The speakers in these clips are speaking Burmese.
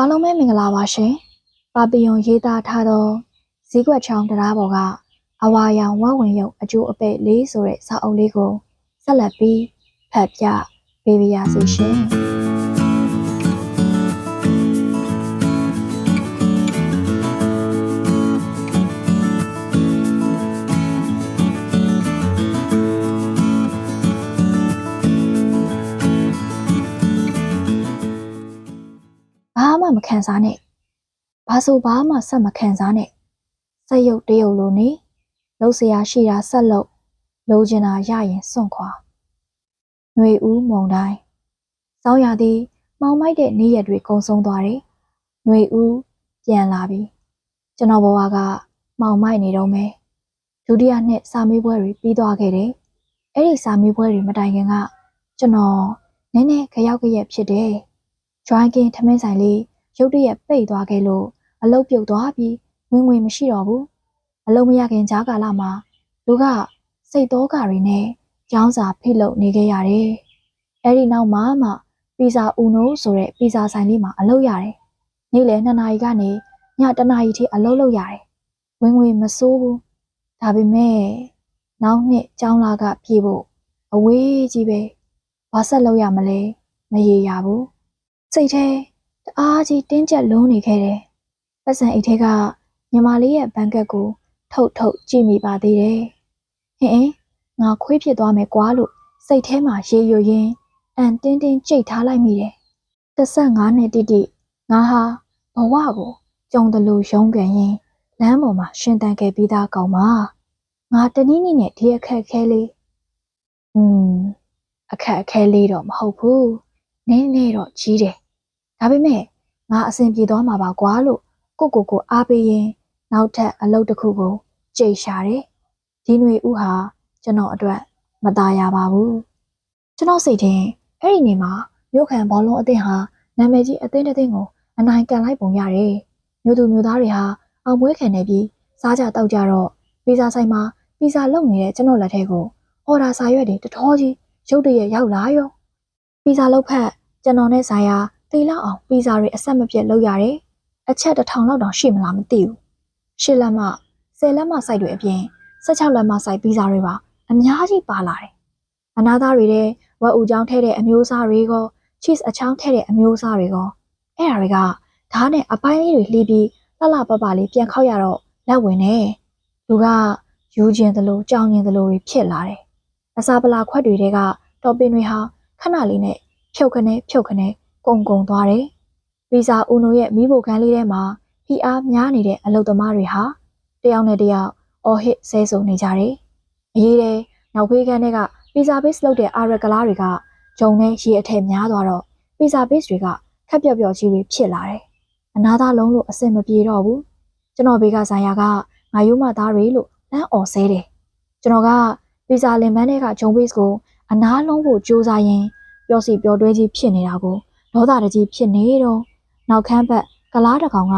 အားလုံးပဲမင်္ဂလာပါရှင်။ပါပီယွန်ရေးသားထားသောဇီးကွက်ချောင်းတရားပေါ်ကအဝါရောင်ဝဝင်ရုပ်အကျိုးအပဲ့လေးဆိုတဲ့စာအုပ်လေးကိုဆက်လက်ပြီးဖတ်ပြပေးပါရစေရှင်။ ခံစားနဲ့။ဘာဆိုဘာမှဆက်မခံစားနဲ့။စက်ရုပ်တရုပ်လိုနေလှုပ်ရှားရှိတာဆက်လုပ်လိုချင်တာရရင်စွန့်ခွာ။ຫນွေဦးမုံတိုင်းစောင်းရသည်မောင်မိုက်တဲ့နေ့ရက်တွေကုံဆုံးသွားတယ်။ຫນွေဦးပြန်လာပြီ။ကျွန်တော်ဘဝကမောင်မိုက်နေတော့မယ်။ဒုတိယနှစ်စာမေးပွဲတွေပြီးသွားခဲ့တယ်။အဲ့ဒီစာမေးပွဲတွေမတိုင်ခင်ကကျွန်တော်နည်းနည်းခရောက်ခရက်ဖြစ်တယ်။ drinking ထမင်းဆိုင်လေး ရုတ်တရက်ပိတ်သွားခဲ့လို့အလုတ်ပြုတ်သွားပြီးဝင်ဝင်မရှိတော့ဘူးအလုံးမရခင်ကြားကာလမှာလူကစိတ်တော့ကတွေနဲ့ကြောင်းစာဖိလုပ်နေခဲ့ရတယ်အဲ့ဒီနောက်မှမှပီဇာဦးနိုးဆိုတဲ့ပီဇာဆိုင်လေးမှာအလုပ်ရတယ်နေ့လယ်2နာရီကနေည1နာရီထိအလုပ်လုပ်ရတယ်ဝင်ဝင်မစိုးဘူးဒါပေမဲ့နောက်နှစ်ကျောင်းလာကပြေဖို့အဝေးကြီးပဲဘာဆက်လုပ်ရမလဲမရေရဘူးစိတ်ထဲ တအားကြီးတင်းကျပ်လုံးနေခဲ့တယ်။ပတ်စံအိတ်ထဲကညီမလေးရဲ့ဘန်ကတ်ကိုထုတ်ထုတ်ကြည့်မိပါသေးတယ်။ဟင်အင်းငါခွေးဖြစ်သွားမယ်ကွာလို့စိတ်ထဲမှာရေရွရင်းအန်တင်းတင်းကြိတ်ထားလိုက်မိတယ်။15နှစ်တိတိငါဟာဘဝကိုကြုံတယ်လို့ရုံးကန်ရင်လမ်းပေါ်မှာရှင်တန်ခဲ့ပြီးသားကောင်မငါတနည်းနည်းနဲ့ဒီအခက်ခဲလေးอืมအခက်အခဲလေးတော့မဟုတ်ဘူးနည်းနည်းတော့ကြီးတယ် ဒါပေမဲ့ငါအဆင်ပြေသွားမှာပါကွာလို့ကိုကိုကိုအားပေးရင်နောက်ထပ်အလုပ်တစ်ခုကိုကြိတ်ရှာတယ်ဒီຫນွေဥဟာကျွန်တော်အတွက်မตายရပါဘူးကျွန်တော်စိတ်ထင်အဲ့ဒီနေ့မှာမြို့ခံဘောလုံးအသင်းဟာနာမည်ကြီးအသင်းတစ်သင်းကိုအနိုင်ကန်လိုက်ပုံရတယ်မြို့သူမြို့သားတွေဟာအောင်ပွဲခံနေပြီးစားကြတောက်ကြတော့ပီဇာဆိုင်မှာပီဇာလုပ်နေတဲ့ကျွန်တော်လက်ထဲကိုအော်ဒါစာရွက်တွေတထောကြီးရုတ်တရက်ရောက်လာရောပီဇာလုပ်ဖက်ကျွန်တော်နဲ့ဆိုင်ရာ တေလောက်အောင်ပီဇာတွေအဆက်မပြတ်လုပ်ရတယ်အချက်တစ်ထောင်လောက်တောင်ရှိမလားမသိဘူးရှစ်လက်မဆယ်လက်မစိုက်တွေအပြင်16လက်မစိုက်ပီဇာတွေပါအများကြီးပါလာတယ်အနာသားတွေတဲ့ဝက်ဥချောင်းထဲတဲ့အမျိုးအစားတွေက cheese အချောင်းထဲတဲ့အမျိုးအစားတွေကအဲ့ဒါတွေကဓာတ်နဲ့အပိုင်းလေးတွေလှီးပြီးလှလှပပလေးပြန်ခောက်ရတော့လက်ဝင်နေလူကယူကျင်သလိုကြောင်ကျင်သလိုတွေဖြစ်လာတယ်အစာပလာခွက်တွေတဲကတော်ပင်တွေဟာခဏလေးနဲ့ဖြုတ်ခနဲဖြုတ်ခနဲ ကုံကုံသွားတယ်။ဗီဇာဦးနိုရဲ့မိဖို့ခန်းလေးထဲမှာဖီအားများနေတဲ့အလုပ်သမားတွေဟာတယောက်နဲ့တယောက်အော်ဟစ်ဆဲဆုံနေကြတယ်။အရေးတဲ့နောက်ဖေးခန်းတွေကဗီဇာဘေ့စ်လုပ်တဲ့အာရကလာတွေကဂျုံနဲ့ရေအထက်များသွားတော့ဗီဇာဘေ့စ်တွေကခက်ပြော့ပြော့ကြီးတွေဖြစ်လာတယ်။အနာသားလုံးလို့အဆင်မပြေတော့ဘူး။ကျွန်တော်ဘေးကဆိုင်ရာကငါယိုးမသားတွေလို့လမ်းអော်ဆဲတယ်။ကျွန်တော်ကဗီဇာလင်မန်းတွေကဂျုံဘေ့စ်ကိုအနာလုံးဖို့စူးစမ်းရင်ပျော်စီပျော်တွဲကြီးဖြစ်နေတာကို ဒေါသတကြီးဖြစ်နေတော့နောက်ခမ်းဘက်ကလားတကောင်က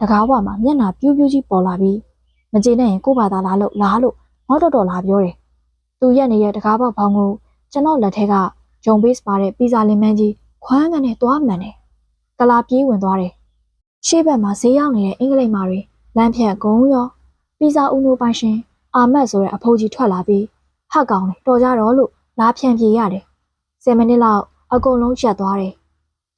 တကားဝမှာမျက်နှာပြူးပြူးကြီးပေါ်လာပြီးမကျေနပ်ရင်ကို့ဘာသာလားလို့လားလို့ငေါတော်တော်လာပြောတယ်။သူရက်နေတဲ့တကားပေါက်ဖောင်းကိုကျွန်တော်လက်ထက်ကဂျုံဘေးစ်ပါတဲ့ပီဇာလင်မန်းကြီးခွမ်းကနေသွားမှန်တယ်။ကလာပြေးဝင်သွားတယ်။ရှေ့ဘက်မှာဈေးရောက်နေတဲ့အင်္ဂလိပ်မာတွေလမ်းဖြတ်ကုန်းရောပီဇာဦးနိုးပိုင်ရှင်အာမတ်ဆိုတဲ့အဖိုးကြီးထွက်လာပြီးဟက်ကောင်လေတော်ကြတော့လို့လားဖြန့်ပြေးရတယ်။10မိနစ်လောက်အကုန်လုံးရက်သွားတယ်။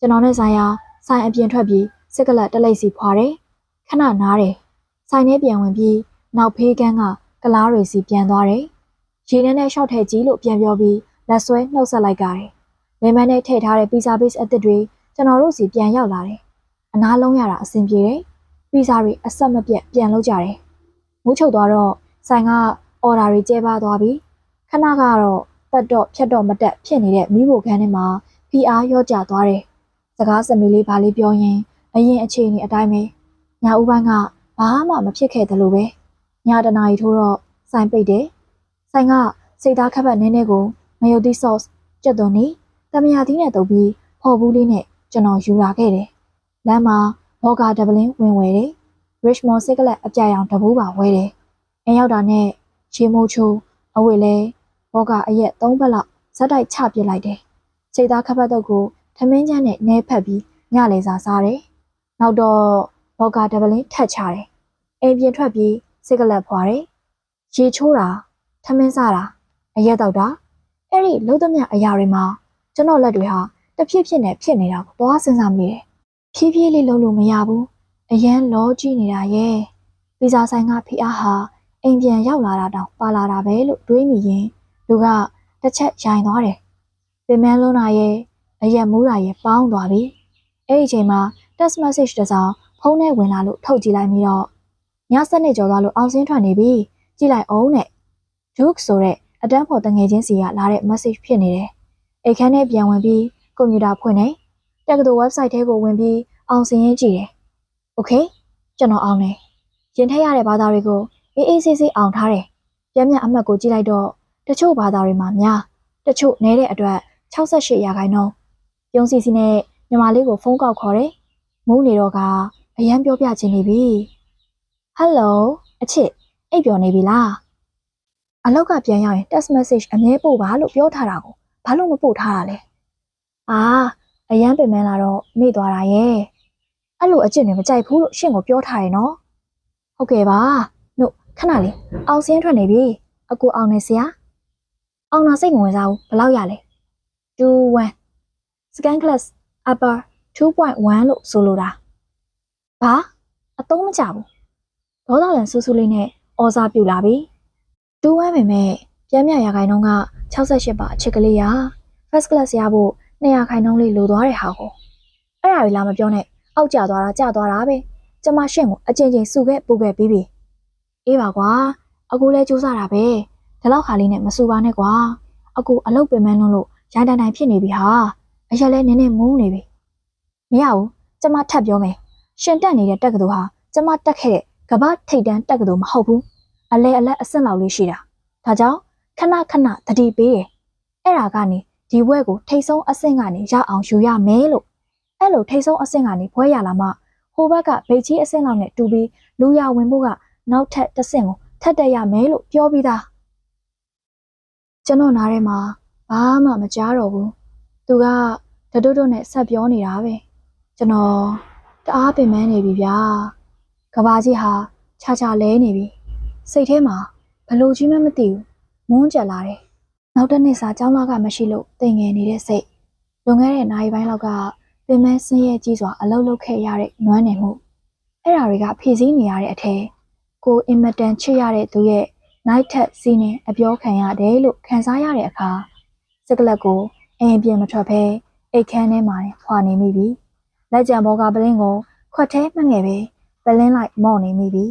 ကျွန်တော်နဲ့ဆိုင်ရာဆိုင်အပြင်ထွက်ပြီးစက်ကလက်တလိပ်စီဖွာတယ်။ခဏနားတယ်။ဆိုင်ထဲပြန်ဝင်ပြီးနောက်ဖေးကန်းကကလားတွေစီပြန်သွားတယ်။ရေထဲနဲ့ရှော့ထဲကြီးလို့ပြန်ပြောပြီးလက်ဆွဲနှုတ်ဆက်လိုက်ကြတယ်။လေမန်းနဲ့ထည့်ထားတဲ့ပီဇာဘေ့စ်အသစ်တွေကျွန်တော်တို့စီပြန်ရောက်လာတယ်။အနားလုံးရတာအဆင်ပြေတယ်။ပီဇာတွေအဆက်မပြတ်ပြန်လုပ်ကြတယ်။မူးချုပ်သွားတော့ဆိုင်ကအော်ဒါတွေကျဲပါသွားပြီးခဏကတော့ပတ်တော့ဖြတ်တော့မတက်ဖြစ်နေတဲ့မိဖို့ခန်းထဲမှာဖီအားရော့ကျသွားတယ်။ စကားစမီလေးဘာလေးပြောရင်အရင်အခြေအနေအတိုင်းပဲ။ညာဦးပိုင်းကဘာမှမဖြစ်ခဲ့တယ်လို့ပဲ။ညတနာရီထိုးတော့ဆိုင်ပိတ်တယ်။ဆိုင်ကစိတ်သားခက်ဖက်နည်းနည်းကိုမယုတ်သီး sauce ကြက်သွန်နီတမယာသီးနဲ့တုပ်ပြီးဖော်ဘူးလေးနဲ့ကျွန်တော်ယူလာခဲ့တယ်။လမ်းမှာဘောဂါဒဗလင်းဝင်ဝယ်တယ်။ Richmond စိတ်ကလက်အပြရောင်တပူးပါဝဲတယ်။အရောက်တာနဲ့ချေမိုးချိုးအဝတ်လဲဘောကအရက်၃ဘက်လောက်ဇက်တိုက်ချပစ်လိုက်တယ်။စိတ်သားခပ်ပတ်တော့ကို ထမင်းချမ်းနဲ့နဲဖက်ပြီးညလေစာစားတယ်နောက်တော့ဘော့ကာဒဗလင်းထက်ချတယ်အိမ်ပြင်ထွက်ပြီးစိတ်ကလက်ဖွာတယ်ရေချိုးတာထမင်းစားတာအရက်တော့တာအဲ့ဒီလုံးသမျှအရာတွေမှာကျွန်တော်လက်တွေဟာတဖြည်းဖြည်းနဲ့ဖြစ်နေတာကိုသွားစဉ်းစားမိတယ်ဖြည်းဖြည်းလေးလုံးလို့မရဘူးအရန်လောကြည့်နေတာရဲ့ပီဇာဆိုင်ကဖီအားဟာအိမ်ပြန်ရောက်လာတာတောင်ပါလာတာပဲလို့တွေးမိရင်လူကတစ်ချက်ရိုင်သွားတယ်ပင်မလုံးနာရဲ့ အရက်မူးတာရဲ့ပေါင်းသွားပြီအဲ့ဒီအချိန်မှာ text message တစ်စောင်ဖုန်းထဲဝင်လာလို့ထုတ်ကြည့်လိုက်ပြီးတော့ညစနစ်ကျော်သွားလို့အောင်စင်းထွက်နေပြီကြည့်လိုက်အောင်နဲ့ Duke ဆိုတဲ့အတန်းဖော်တငယ်ချင်းစီကလာတဲ့ message ဖြစ်နေတယ်အိတ်ခမ်းထဲပြန်ဝင်ပြီးကွန်ပျူတာဖွင့်နေတက္ကသိုလ် website ထဲကိုဝင်ပြီးအောင်စင်းရင်းကြည့်တယ် Okay ကျွန်တော်အောင်တယ်ရင်ထက်ရတဲ့ဘာသာတွေကိုအေးအေးဆေးဆေးအောင်ထားတယ်ပြန်ပြန်အမှတ်ကိုကြည့်လိုက်တော့တချို့ဘာသာတွေမှာများတချို့နည်းတဲ့အတွက်68ရာခိုင်နှုန်း ပြုံးစီစီနဲ့ညီမလေးကိုဖုန်းကောက်ခေါ်တယ်မူးနေတော့ကအရန်ပြောပြချင်နေပြီဟယ်လိုအချစ်အိပ်ပျော်နေပြီလားအလောက်ကပြန်ရောက်ရင် text message အမြဲပို့ပါလို့ပြောထားတာကိုဘာလို့မပို့ထားတာလဲအာအရန်ပင်မလာတော့မေ့သွားတာရဲ့အဲ့လိုအချစ်နေမကြိုက်ဘူးလို့ရှင့်ကိုပြောထားတယ်နော်ဟုတ်ကဲ့ပါနှုတ်ခဏလေးအောင်စင်းထွက်နေပြီအကူအောင်နေဆရာအောင်နာစိတ်မဝင်စားဘူးဘယ်လောက်ရလဲ2 1 scan class upper 2.1လို့ဆိုလိုတာဘာအသုံးမကျဘူးဒေါသလန်ဆူဆူလေးနဲ့အော်စာပြူလာပြီတူဝဲပေမဲ့ပြန်မြရာခိုင်နှုန်းက68ပါအချစ်ကလေးရာ first class ရဖို့200ခိုင်နှုန်းလေးလိုသွားတဲ့ဟာကိုအဲ့ဒါတွေလာမပြောနဲ့အောက်ကျသွားတာကျသွားတာပဲကျမရှင့်ကိုအချင်းချင်းစုခဲ့ပို့ခဲ့ပြီးပြီအေးပါကွာအကူလဲစူးစမ်းတာပဲဒီလောက်ခါလေးနဲ့မစူပါနဲ့ကွာအကူအလုတ်ပင်မန်းလုံးလို့ရိုင်းတိုင်တိုင်ဖြစ်နေပြီဟာ အရက်လဲနည်းနည်းမုန်းနေပြီမရဘူးကျမထပ်ပြောမယ်ရှင်တက်နေတဲ့တက်ကတူဟာကျမတက်ခဲ့တဲ့ကဘာထိတ်တန်းတက်ကတူမဟုတ်ဘူးအလဲအလက်အဆင့်လောက်လေးရှိတာဒါကြောင့်ခဏခဏတတိပေးတယ်အဲ့ဒါကနေဒီဘွဲကိုထိတ်ဆုံးအဆင့်ကနေရအောင်ယူရမယ်လို့အဲ့လိုထိတ်ဆုံးအဆင့်ကနေဘွဲရလာမှဟိုဘက်ကဗိတ်ကြီးအဆင့်လောက်နဲ့တူပြီးလူရဝင်ဖို့ကနောက်ထပ်တစ်ဆင့်ကိုထပ်တက်ရမယ်လို့ပြောပြီးသားကျွန်တော်နားထဲမှာဘာမှမကြားတော့ဘူးသူက တတွတ်တွတ်နဲ့ဆက်ပြောနေတာပဲကျွန်တော်တအားပင်ပန်းနေပြီဗျာကဘာကြီးဟာခြားခြားလဲနေပြီစိတ်ထဲမှာဘလို့ကြီးမှမသိဘူးမွန်းကြက်လာတယ်နောက်တစ်နေ့စာကျောင်းလာကမရှိလို့တိမ်ငယ်နေတဲ့စိတ်လွန်ခဲ့တဲ့နိုင်ပိုင်းလောက်ကပင်မဆင်းရဲကြီးစွာအလုတ်လုတ်ခဲ့ရတဲ့နွမ်းနယ်မှုအဲ့ဓာတွေကဖြည့်ဆည်းနေရတဲ့အထက်ကိုအင်မတန်ချစ်ရတဲ့သူရဲ့ night ထက်စီးနေအပြောခံရတယ်လို့ခံစားရတဲ့အခါစကလက်ကိုအိမ်ပြင်မထွက်ဘဲ အိတ်ခမ်းထဲမှာဖွာနေမိပြီလက်ကြံဘောကပလင်းကိုခွက်ထဲမှငယ်ပဲပလင်းလိုက်မော့နေမိပြီ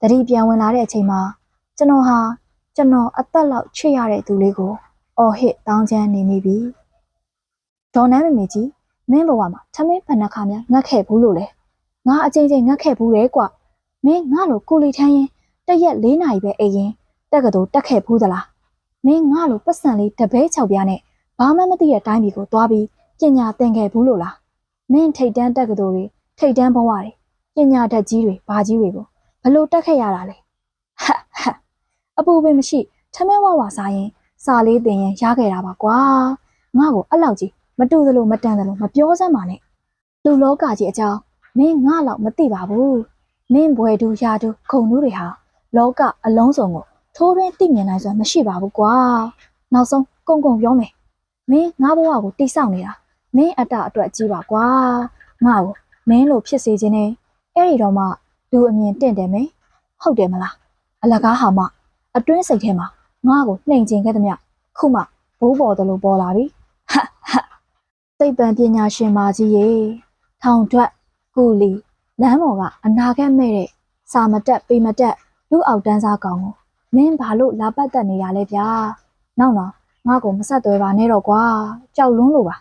တတိပြန်ဝင်လာတဲ့အချိန်မှာကျွန်တော်ဟာကျွန်တော်အသက်လောက်ချစ်ရတဲ့သူလေးကိုအော်ဟစ်တောင်းချမ်းနေမိပြီဒေါ်နန်းမေမေကြီးမင်းဘဝမှာထမင်းဖဏ္ဍခါများငတ်ခဲ့ဘူးလို့လေငါအချိန်ချင်းငတ်ခဲ့ဘူးလေကွမင်းငါလိုကိုလီထမ်းရင်တရက်၄နာရီပဲအိပ်ရင်တက်ကတူတက်ခဲ့ဘူးသလားမင်းငါလိုပတ်စံလေးတပဲ၆ပြားနဲ့ဘာမှမသိတဲ့အတိုင်းပြည်ကိုသွားပြီး ပညာသင်ခဲ့ဘူးလို့လားမင်းထိတ်တန်းတက်ကတူတွေထိတ်တန်းဘဝတွေပညာတတ်ကြီးတွေဘာကြီးတွေကိုဘလို့တက်ခဲ့ရတာလဲဟတ်ဟတ်အပူပင်မရှိထမင်းဝဝစားရင်စာလေးတင်ရင်ရခဲ့တာပါကွာငါ့ကိုအဲ့လောက်ကြီးမတူသလိုမတန်သလိုမပြောစမ်းပါနဲ့လူလောကကြီးအကြောင်းမင်းငါလောက်မသိပါဘူးမင်းဘွယ်တူရာတူခုံတူးတွေဟာလောကအလုံးစုံကိုထိုးရင်းသိမြင်နိုင်စွာမရှိပါဘူးကွာနောက်ဆုံးကုံကုံပြောမယ်မင်းငါဘဝကိုတိဆောက်နေတာ မင်းအတအတွက်ကြီးပါကွာငါ့ကိုမင်းလိုဖြစ်စေခြင်းနဲ့အဲ့ဒီတော့မှလူအမြင်တင့်တယ်မယ်ဟုတ်တယ်မလားအလကားဟာမှအတွင်းစိတ်ထဲမှာငါ့ကိုနှိမ်ကျင်ခဲ့သမျှခုမှဘိုးပေါ်တယ်လို့ပေါ်လာပြီဟတ်ဟတ်သိပ္ပံပညာရှင်မကြီးရေထောင်ထွက်ကူလီလမ်းပေါ်ကအနာဂတ်မဲ့တဲ့စာမတက်ပေမတက်လူအောက်တန်းစားကောင်ကိုမင်းဘာလို့လာပတ်သက်နေရလဲဗျာနောက်တော့ငါ့ကိုမဆက်သွဲပါနဲ့တော့ကွာကြောက်လွန်းလို့ပါ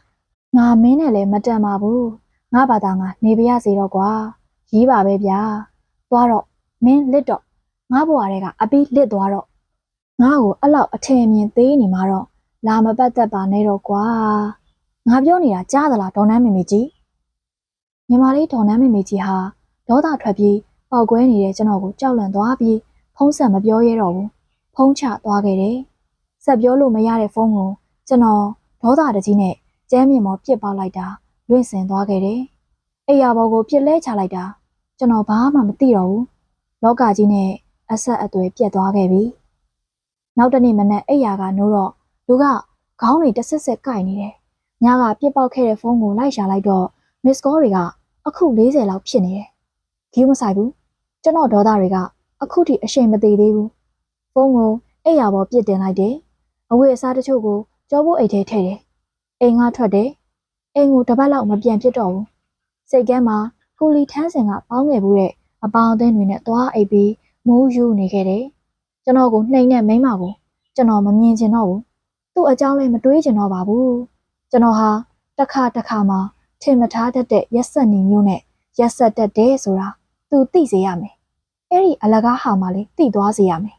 ငါမင်းနဲ့လည်းမတန်ပါဘူးငါဘာသာငါနေပြရစေတော့ကွာရေးပါပဲဗျာသွားတော့မင်းလစ်တော့ငါဘွားတွေကအပီးလစ်သွားတော့ငါ့ကိုအဲ့လောက်အထင်အမြင်သေးနေမှာတော့လာမပတ်သက်ပါနဲ့တော့ကွာငါပြောနေတာကြားသလားဒေါ်နန်းမေမေကြီးညီမလေးဒေါ်နန်းမေမေကြီးဟာဒေါသထွက်ပြီးပေါက်ကွဲနေတဲ့ကျွန်တော်ကိုကြောက်လန့်သွားပြီးဖုံးဆက်မပြောရတော့ဘူးဖုံးချသွားခဲ့တယ်ဆက်ပြောလို့မရတဲ့ဖုန်းကိုကျွန်တော်ဒေါသတကြီးနဲ့ ကျဲမြင့်မောပြစ်ပေါက်လိုက်တာလွင့်စင်သွားခဲ့တယ်အိယာဘောကိုပြစ်လဲချလိုက်တာကျွန်တော်ဘာမှမသိတော့ဘူးလောကကြီးနဲ့အဆက်အသွယ်ပြတ်သွားခဲ့ပြီနောက်တနေ့မနက်အိယာကနိုးတော့လူကခေါင်းတွေတစ်ဆက်ဆက်ကိုက်နေတယ်ညကပြစ်ပေါက်ခဲ့တဲ့ဖုန်းကိုလိုက်ရှာလိုက်တော့ miss call တွေကအခု40လောက်ဖြစ်နေတယ်ဂီးမဆိုင်ဘူးကျွန်တော်ဒေါသတွေကအခုထိအရှိန်မသေးသေးဘူးဖုန်းကိုအိယာဘောပြစ်တင်လိုက်တယ်အဝတ်အစားတချို့ကိုကြောဖို့အိတ်ထဲထည့်တယ် အိမ်ကထွက်တယ်အိမ်ကိုတစ်ပတ်လောက်မပြန်ဖြစ်တော့ဘူးစိတ်ကမ်းမှာကိုလီထန်းစင်ကပေါင်းခဲ့ဘူးတဲ့အပေါင်းအသင်းတွေနဲ့သွားအိပ်ပြီးမိုးယူနေခဲ့တယ်ကျွန်တော်ကိုနှိမ်နဲ့မိန်းမကိုကျွန်တော်မမြင်ချင်တော့ဘူးသူ့အကြောင်းလည်းမတွေးချင်တော့ပါဘူးကျွန်တော်ဟာတစ်ခါတစ်ခါမှထင်မထားတတ်တဲ့ရက်ဆက်နေမျိုးနဲ့ရက်ဆက်တတ်တယ်ဆိုတာသူသိစေရမယ်အဲ့ဒီအလကားဟာမှလည်းသိသွားစေရမယ်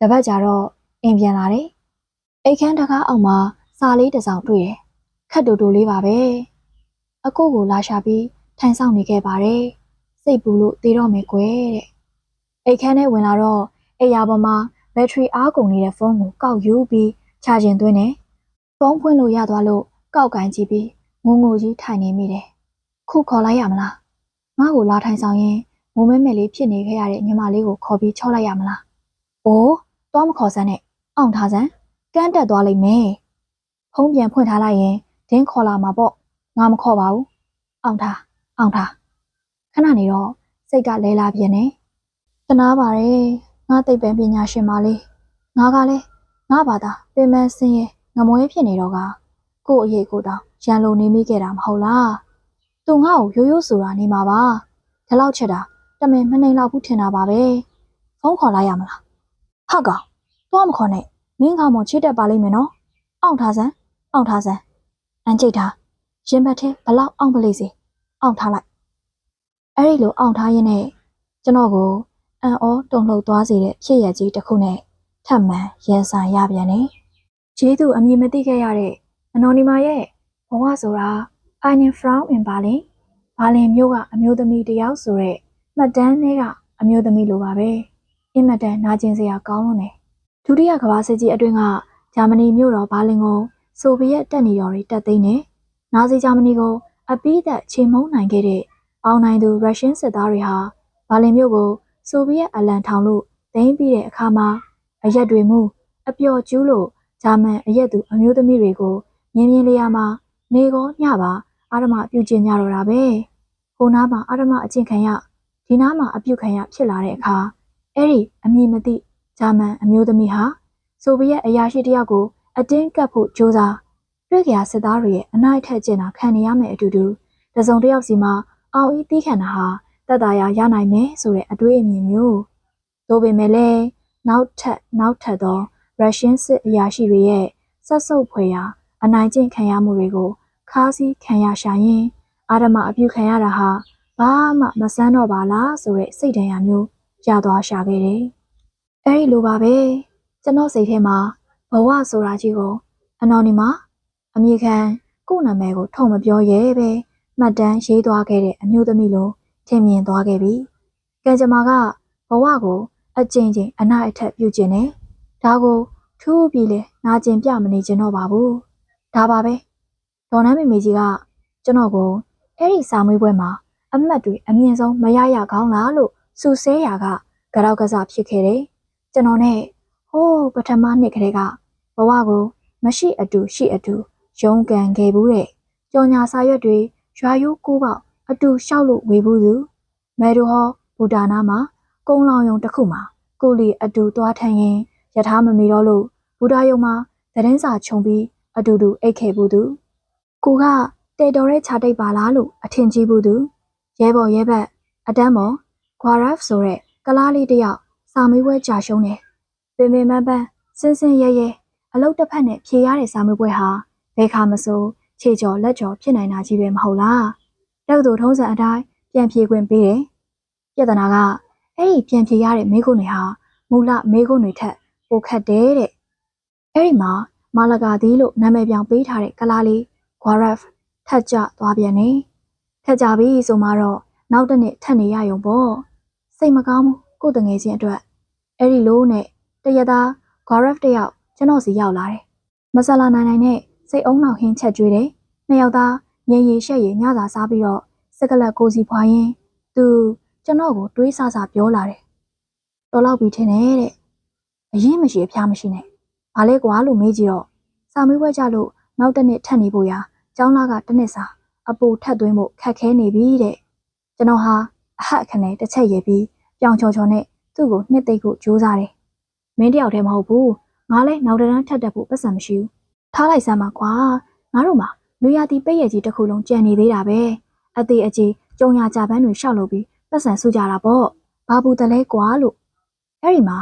တပတ်ကြာတော့အိမ်ပြန်လာတယ်အိတ်ခမ်းတကားအောက်မှာ စာလေးတစ်စောင်တွေ့တယ်ခက်တူတူလေးပါပဲအကိုကိုလာရှာပြီးထိုင်ဆောင်နေခဲ့ပါတယ်စိတ်ပူလို့တေးတော့မယ်ကွယ်တဲ့အိတ်ခမ်းထဲဝင်လာတော့အိယာပေါ်မှာဘက်ထရီအားကုန်နေတဲ့ဖုန်းကိုကောက်ယူပြီးချာကျင်သွင်းတယ်ဖုန်းဖွင့်လို့ရသွားလို့ကောက်ကင်ကြည့်ပြီးငုံငိုကြီးထိုင်နေမိတယ်ခုခေါ်လိုက်ရမလားငါ့ကိုလာထိုင်ဆောင်ရင်ငုံမဲမဲလေးဖြစ်နေခဲ့ရတဲ့ညီမလေးကိုခေါ်ပြီးချော့လိုက်ရမလားအိုးတော့မခေါ်စမ်းနဲ့အောင်ထားစမ်းကန်းတက်သွားလိမ့်မယ် ဖုန်းပြန်ဖွင့်ထားလိုက်ရင်ဒင်းခေါ်လာမှာပေါ့ငါမခေါ်ပါဘူးအောင်ထားအောင်ထားခဏနေတော့စိတ်ကလဲလာပြင်းနေတနာပါတယ်ငါသိပ္ပံပညာရှင်မလေးငါကလည်းငါဘာသာပင်မစင်းရဲ့ငမွဲဖြစ်နေတော့ကကို့အရေးကိုတောင်ရန်လိုနေမိခဲ့တာမဟုတ်လားသူငါ့ကိုရိုးရိုးဆိုတာနေမှာပါဒီလောက်ချက်တာတမင်မနှိမ်လောက်ဘူးထင်တာပါပဲဖုန်းခေါ်လိုက်ရမလားဟာကောင်သွားမခေါ်နဲ့မင်းကောင်မချစ်တတ်ပါလိမ့်မယ်နော်အောင်ထားစမ်း အောင်ထားစမ်းအန်ကြိတ်ထားရင်ဘတ်ထဲဘလောက်အောင်ပလေးစီအောင်ထားလိုက်အဲ့ဒီလိုအောင်ထားရင်းနဲ့ကျွန်တော်ကိုအံ့ဩတုန်လှုပ်သွားစေတဲ့ဖြစ်ရကြီးတစ်ခုနဲ့ထပ်မံရင်ဆိုင်ရပြန်တယ်ဂျေးသူအမည်မသိခဲ့ရတဲ့အနော်နီမာရဲ့ဘဝဆိုတာအိုင်နင်ဖရောင်းအင်ဘာလင်ဘာလင်မျိုးကအမျိုးသမီးတယောက်ဆိုတဲ့မှတ်တမ်းတွေကအမျိုးသမီးလိုပါပဲအင်မတန်နာကျင်စရာကောင်းလို့နေဒုတိယကမ္ဘာစစ်ကြီးအတွင်းကဂျာမနီမြို့တော်ဘာလင်ကို ဆိုဗီယက်တပ်နေတော်တွေတပ်သိမ်းနေနာဇီဂျာမနီကိုအပိသက်ချေမှုန်းနိုင်ခဲ့တဲ့အောင်နိုင်သူရုရှားစစ်သားတွေဟာဘာလင်မြို့ကိုဆိုဗီယက်အလံထောင်လို့သိမ်းပြီးတဲ့အခါမှာအရက်တွေမှုအပျော်ကျူးလို့ဂျာမန်အရက်သူအမျိုးသမီးတွေကိုမြင်းမြင်းလေးရမှာနေကောညပါအာရမပြုကျင်ကြတော့တာပဲဟိုနားမှာအာရမအကျင့်ခံရဒီနားမှာအပြုတ်ခံရဖြစ်လာတဲ့အခါအဲ့ဒီအမည်မသိဂျာမန်အမျိုးသမီးဟာဆိုဗီယက်အရာရှိတယောက်ကို အတင်းကပ်ဖို့ကြိုးစားတွေ့ကြစစ်သားတွေရဲ့အနိုင်ထက်ကျင်တာခံနေရမယ်အတူတူတစုံတစ်ယောက်စီမှာအောင်ဤတီးခံတာဟာတက်တာရရနိုင်မယ်ဆိုတဲ့အတွေးအမြင်မျိုးသို့ပေမဲ့လည်းနောက်ထပ်နောက်ထပ်သောရုရှားစစ်အရာရှိတွေရဲ့ဆက်ဆုပ်ဖွယ်ရာအနိုင်ကျင့်ခံရမှုတွေကိုခါးစည်းခံရရှာရင်အာရမအပြုခံရတာဟာဘာမှမဆန်းတော့ပါလားဆိုတဲ့စိတ်တရားမျိုးရသွားရှာခဲ့တယ်။အဲဒီလိုပါပဲကျွန်တော်စိတ်ထဲမှာ ဘဝဆိုတာကြီးကိုအနော်နီမာအမိခံကို့နာမည်ကိုထုံမပြောရဲပဲမှတ်တမ်းရေးသွားခဲ့တဲ့အမျိုးသမီးလိုထင်မြင်သွားခဲ့ပြီ။ကံကြမ္မာကဘဝကိုအကျဉ်းချင်းအနိုင်အထက်ပြုကျင်နေဒါကိုထူးပြီးလေနာကျင်ပြမနေကျင်တော့ပါဘူး။ဒါပါပဲ။ဒေါ်နန်းမေမေကြီးကကျွန်တော်ကိုအဲ့ဒီစာမေးပွဲမှာအမတ်တွေအမြင့်ဆုံးမရရကောင်းလားလို့စူဆဲရာကကြောက်ကစားဖြစ်ခဲ့တယ်။ကျွန်တော်နဲ့ဟိုးပထမနှစ်ကလေးက ဘဝကိုမရှိအတူရှိအတူရုန်းကန်ခဲ့ဘူးတဲ့ကြော်ညာစာရွက်တွေရွာရိုးကိုပေါက်အတူလျှောက်လို့ဝေဘူးသူမဲတို့ဟောဘူတာနာမှာကုန်းလောင်ယုံတစ်ခုမှာကိုလီအတူသွားထမ်းရင်ယထာမမီတော့လို့ဘူတာယုံမှာသတင်းစာခြုံပြီးအတူတူအိတ်ခဲ့ဘူးသူကိုကတေတော်ရဲ့ခြာတိတ်ပါလားလို့အထင်ကြီးဘူးသူရဲဘော်ရဲဘက်အတန်းမော်ဂွာရက်ဆိုတဲ့ကလားလေးတယောက်စာမေးပွဲကြာရှုံးတယ်ပင်ပင်ပန်းပန်းစင်စင်ရဲရဲ အလုတ်တစ်ဖက်နဲ့ဖြေရတဲ့စာမေးပွဲဟာဘယ်ခါမဆိုခြေကျော်လက်ကျော်ဖြစ်နိုင်တာကြီးပဲမဟုတ်လားတောက်သူထုံးစံအတိုင်းပြန်ဖြေခွင့်ပေးတယ်ပြဿနာကအဲ့ဒီပြန်ဖြေရတဲ့မိခုတွေဟာမူလမိခုတွေထက်ပိုခက်တယ်တဲ့အဲ့ဒီမှာမာလကာသီးလို့နာမည်ပြောင်ပေးထားတဲ့ကလားလေးဂွာရက်ထက်ကြသွားပြန်နေထက်ကြပြီဆိုမှတော့နောက်တစ်နေ့ထက်နေရရုံပေါ့စိတ်မကောင်းဘူးကို့တငယ်ချင်းအတွက်အဲ့ဒီလိုနဲ့တရသားဂွာရက်တယောက် ကျွန်တော်စီရောက်လာတယ်မဆလာနိုင်နိုင်နဲ့စိတ်အုံနောက်ဟင်းချက်ကျွေးတယ်နှစ်ယောက်သားငြိမ်ရီရှက်ရီညစာစားပြီးတော့စကလတ်ကိုစီဖွာရင်သူကျွန်တော်ကိုတွေးဆဆပြောလာတယ်တော်လောက်ပြီထင်တယ်တဲ့အရင်မရှိအဖျားမရှိနဲ့ဘာလဲကွာလို့မေးကြည့်တော့စာမေးပွဲကြလို့နောက်တစ်နှစ်ထပ်နေဖို့ရာကျောင်းသားကတစ်နှစ်စာအပူထပ်သွင်းဖို့ခက်ခဲနေပြီတဲ့ကျွန်တော်ဟာအဟတ်အခနဲ့တစ်ချက်ရည်ပြီးပြောင်ချော်ချော်နဲ့သူ့ကိုနှစ်သိမ့်ဖို့ကြိုးစားတယ်မင်းတယောက်တည်းမဟုတ်ဘူး ငါလည်းနောက်တစ်န်းထပ်တက်ဖို့ပတ်စံမရှိဘူးထားလိုက်စမ်းပါကွာငါတို့မှာလူရတီပိတ်ရကြီးတစ်ခုလုံးကြံနေသေးတာပဲအသေးအကြီးကြုံရကြပန်းတွေရှောက်လို့ပြီးပတ်စံစုကြတာပေါ့ဘာဘူးတလဲကွာလို့အဲ့ဒီမှာ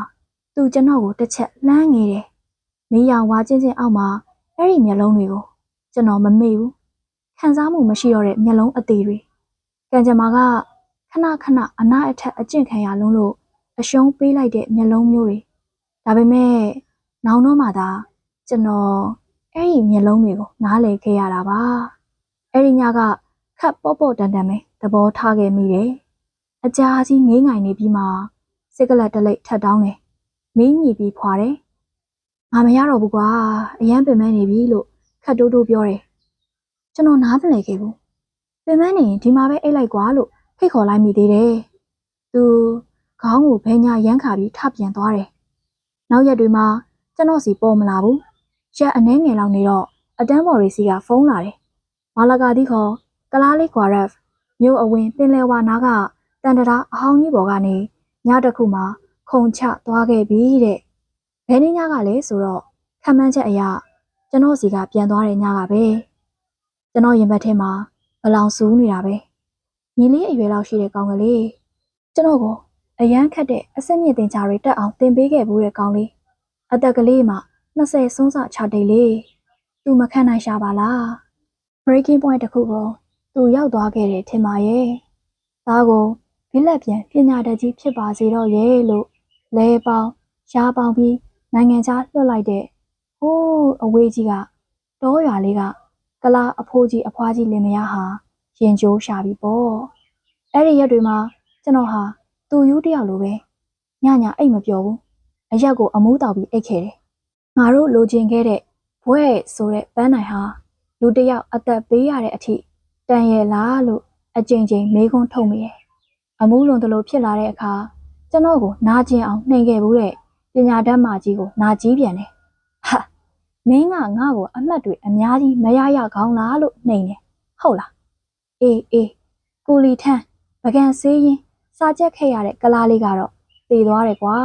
သူကျွန်တော်ကိုတစ်ချက်လှမ်းငေးတယ်မီးရောင်ဝါချင်းချင်းအောက်မှာအဲ့ဒီမျက်လုံးတွေကိုကျွန်တော်မမေ့ဘူးခံစားမှုမရှိတော့တဲ့မျက်လုံးအသေးတွေကံကြမ္မာကခဏခဏအနာအထက်အကျင့်ခံရလုံးလို့အရှုံးပေးလိုက်တဲ့မျက်လုံးမျိုးတွေဒါပေမဲ့ နောင်တော့မှသာကျွန်တော်အဲ့ဒီမျက်လုံးတွေကိုနားလည်ခဲ့ရတာပါအဲ့ဒီညကခတ်ပေါ့ပေါ့တန်တန်ပဲသဘောထားခဲ့မိတယ်အကြာကြီးငိမ့်ငိုင်နေပြီးမှစိတ်ကလတ်တလိတ်ထပ်တောင်းတယ်မင်းညီပြီးဖွာတယ်ငါမရတော့ဘူးကွာအရန်ပင်မနေပြီလို့ခတ်တိုးတိုးပြောတယ်ကျွန်တော်နားမလည်ခဲ့ဘူးပင်မနေရင်ဒီမှာပဲအိတ်လိုက်ကွာလို့ဖိတ်ခေါ်လိုက်မိသေးတယ်သူခေါင်းကိုဘဲညာရမ်းခါပြီးထပြန်သွားတယ်နောက်ရက်တွေမှာ ကျွန်တော်စီပေါ်မလာဘူးရက်အနှဲငယ်လောက်နေတော့အတန်းဘော်ရီစီကဖုန်းလာတယ်မာလာကာတီခေါ်ကလားလေးကွာရက်မြို့အဝင်ပင်လယ်ဝါနားကတန်တရာအဟောင်းကြီးပေါ်ကနေညတစ်ခုမှခုံချသွားခဲ့ပြီတဲ့ဘယ်နည်းညကလဲဆိုတော့ခံမှန်းချက်အရကျွန်တော်စီကပြန်သွားတဲ့ညကပဲကျွန်တော်ရင်ဘတ်ထဲမှာဘလောင်စူးနေတာပဲညီလေးအရွယ်လောက်ရှိတဲ့ကောင်ကလေးကျွန်တော်ကိုအရန်ခတ်တဲ့အဆက်မြင့်တင်ချာတွေတက်အောင်တင်ပေးခဲ့ဘူးတဲ့ကောင်လေး အသက်ကလေးမှ20စွန်းစချတိတ်လေးသူမခံနိုင်ရှာပါလား breaking point တစ်ခုကိုသူရောက်သွားခဲ့တယ်ထင်ပါရဲ့ဒါကိုဘိလက်ပြန်ပညာတတ်ကြီးဖြစ်ပါစေတော့ရဲ့လို့လဲပေါင်းရှားပေါင်းပြီးနိုင်ငံခြားလွှတ်လိုက်တဲ့ဟိုးအဝေးကြီးကတောရွာလေးကကလာအဖိုးကြီးအဖွားကြီးလင်မယားဟာရင်ကျိုးရှာပြီပေါ့အဲ့ဒီရက်တွေမှာကျွန်တော်ဟာသူယူတယောက်လိုပဲညညအိတ်မပြောဘူး အရက်ကိုအမိုးတောက်ပြီးအိတ်ခဲ့တယ်ငါတို့လိုချင်ခဲ့တဲ့ဘွဲ့ဆိုတဲ့ပန်းနိုင်ဟာလူတစ်ယောက်အသက်ပေးရတဲ့အထိတန်ရဲ့လားလို့အကြိမ်ကြိမ်မေးခွန်းထုတ်မိတယ်အမှုလွန်တလို့ဖြစ်လာတဲ့အခါကျွန်တော်ကိုနာကျင်အောင်နှိမ်ခဲ့ဘူးတဲ့ပညာတတ်မကြီးကိုနာကြီးပြန်တယ်ဟာမင်းကငါ့ကိုအမှတ်တွေအများကြီးမရရကောင်းလားလို့နှိမ်တယ်ဟုတ်လားအေးအေးကိုလီထန်းပကံဆေးရင်စာချက်ခဲ့ရတဲ့ကလားလေးကတော့တည်သွားတယ်ကွာ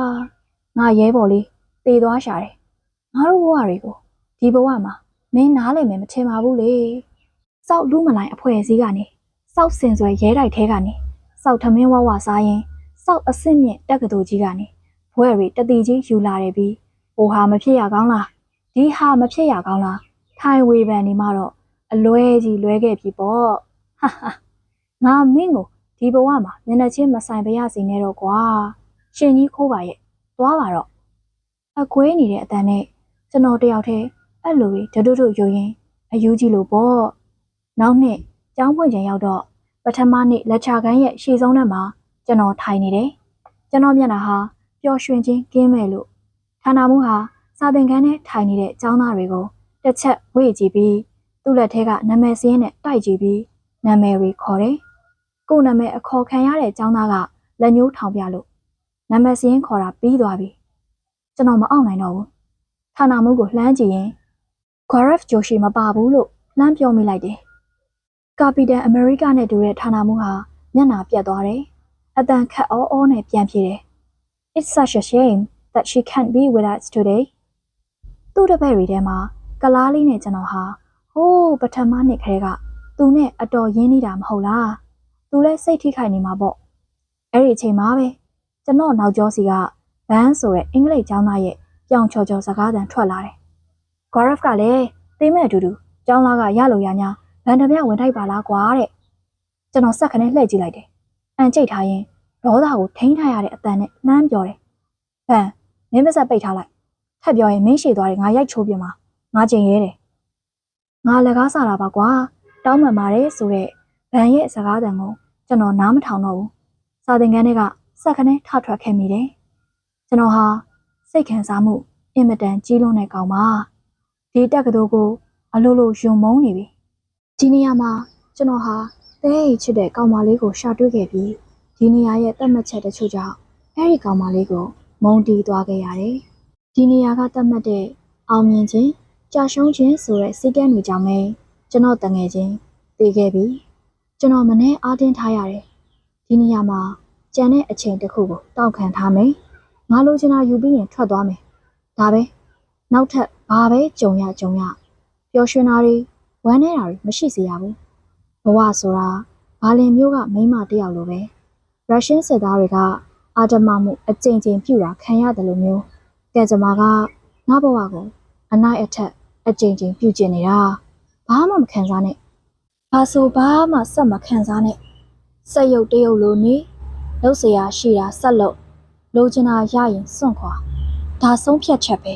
ငါရဲဘော်လေးတည်သွားရှာတယ်ငါတို့ဘဝတွေကိုဒီဘဝမှာမင်းနားလည်မယ်မထင်ပါဘူးလေစောက်လူမလိုက်အဖွဲစည်းကနေစောက်စင်ဆွဲရဲတိုက်ထဲကနေစောက်ထမင်းဝဝစားရင်စောက်အစ်စ်မြင့်တက်ကတူကြီးကနေဘွဲရီတတိကြီးယူလာတယ်ပြီးဟိုဟာမဖြစ်ရကောင်းလားဒီဟာမဖြစ်ရကောင်းလားထိုင်ဝေဖန်နေမှတော့အလွဲကြီးလွဲခဲ့ပြီပေါ့ဟာဟာငါမင်းကိုဒီဘဝမှာမျက်နှာချင်းမဆိုင်ပါရစေနဲ့တော့ကွာရှင်ကြီးခိုးပါရဲ့ သွားပါတော့အကွဲနေတဲ့အတန်နဲ့ကျွန်တော်တယောက်တည်းအဲ့လိုကြီးဒုဒုဒုယူရင်အယူကြီးလို့ပေါ့နောက်နှစ်ကျောင်းပွင့်ချိန်ရောက်တော့ပထမနေ့လက်ချခန်းရဲ့ရှေ့ဆုံးထဲမှာကျွန်တော်ထိုင်နေတယ်ကျွန်တော်မျက်နှာဟာပျော်ရွှင်ခြင်းကင်းမဲ့လို့ဌာနမှုဟာစာသင်ခန်းထဲထိုင်နေတဲ့ကျောင်းသားတွေကိုတစ်ချက်ဝေ့ကြည့်ပြီးသူ့လက်ထဲကနာမည်စင်းနဲ့တိုက်ကြည့်ပြီးနာမည်တွေခေါ်တယ်ကို့နာမည်အခေါ်ခံရတဲ့ကျောင်းသားကလက်ညှိုးထောင်ပြလို့ နာမည်စင်းခေါ်တာပြီးသွားပြီကျွန်တော်မအောင်နိုင်တော့ဘူးဌာနမှုကိုလှမ်းကြည့်ရင် Gareth Joshi မပါဘူးလို့လှမ်းပြောမိလိုက်တယ်။ကာပီတန်အမေရိကနဲ့တူတဲ့ဌာနမှုဟာမျက်နှာပြတ်သွားတယ်။အတန်ခတ်အောအောနဲ့ပြန်ပြေးတယ်။ It's such a shame that she can't be with us today. သူ့တပည့်တွေထဲမှာကလားလေးနဲ့ကျွန်တော်ဟာဟိုးပထမနှစ်ခရဲကသူနဲ့အတော်ရင်းနေတာမဟုတ်လား။သူလည်းစိတ်ထိခိုက်နေမှာပေါ့။အဲ့ဒီအချိန်မှာပဲ ကျွန်တော်နောက်ကျောစီကဘန်းဆိုတဲ့အင်္ဂလိပ်ကျောင်းသားရဲ့ပြောင်ချော်ချော်စကားသံထွက်လာတယ်။ Gareth ကလည်းသိမဲ့အတူတူကျောင်းသားကရလို့ရညာဗန်တပြဝင်ထိုက်ပါလားကွာတဲ့ကျွန်တော်ဆက်ခနဲ့လှည့်ကြည့်လိုက်တယ်အန်ကြိတ်ထားရင်ဒေါသကိုထိန်းထားရတဲ့အတန်နဲ့လှမ်းပြောတယ်ဗန်မင်းမဆက်ပိတ်ထားလိုက်ထပ်ပြောရင်မင်းရှည်သွားတယ်ငါရိုက်ချိုးပြမှာငါကျင်ရဲတယ်ငါလက်ကားစားတာပါကွာတောင်းပန်ပါတယ်ဆိုတော့ဗန်ရဲ့စကားတန်ကိုကျွန်တော်နားမထောင်တော့ဘူးစာသင်ခန်းထဲက ဆက်ခနဲ့ထထွက်ခဲ့မိတယ်ကျွန်တော်ဟာစိတ်ခံစားမှုအင်မတန်ကြီးလွန်းတဲ့ကောင်ပါဒီတက်ကတော်ကို အလိုလိုယုံမုန်းနေပြီဒီနေရာမှာကျွန်တော်ဟာတတဲအိတ်ချစ်တဲ့ကောင်မလေးကိုရှာတွေ့ခဲ့ပြီးဒီနေရာရဲ့တတ်မှတ်ချက်တချို့ကြောင့်အဲ့ဒီကောင်မလေးကိုမုံတီးသွားခဲ့ရတယ်။ဒီနေရာကတတ်မှတ်တဲ့အောင်မြင်ခြင်းကြာရှုံးခြင်းဆိုတဲ့စိတ်ကမ်းတွေကြောင့်ပဲကျွန်တော်တငယ်ချင်းတည်ခဲ့ပြီးကျွန်တော်မနဲ့အားတင်းထားရတယ်။ဒီနေရာမှာ ကြံတဲ့အချိန်တစ်ခုကိုတောက်ခံထားမယ်။ငါလိုချင်တာယူပြီးရင်ထွက်သွားမယ်။ဒါပဲနောက်ထပ်ဘာပဲကြုံရကြုံရပျော်ရွှင်တာတွေဝမ်းနေတာတွေမရှိစေရဘူး။ဘဝဆိုတာဘာလင်မျိုးကမိန်းမတစ်ယောက်လိုပဲရုရှားစစ်သားတွေကအာတမမှုအကြိမ်ကြိမ်ပြုတာခံရတယ်လို့မျိုးကဲကြမ္မာကငါဘဝကိုအနိုင်အထက်အကြိမ်ကြိမ်ပြုကျင်နေတာဘာမှမခံစားနဲ့ဘာဆိုဘာမှစက်မခံစားနဲ့စက်ရုပ်တရုပ်လိုနေ လှုပ်เสียရှိတာဆက်လို့လိုချင်တာရရင်စွန့်ခွာဒါဆုံးဖြတ်ချက်ပဲ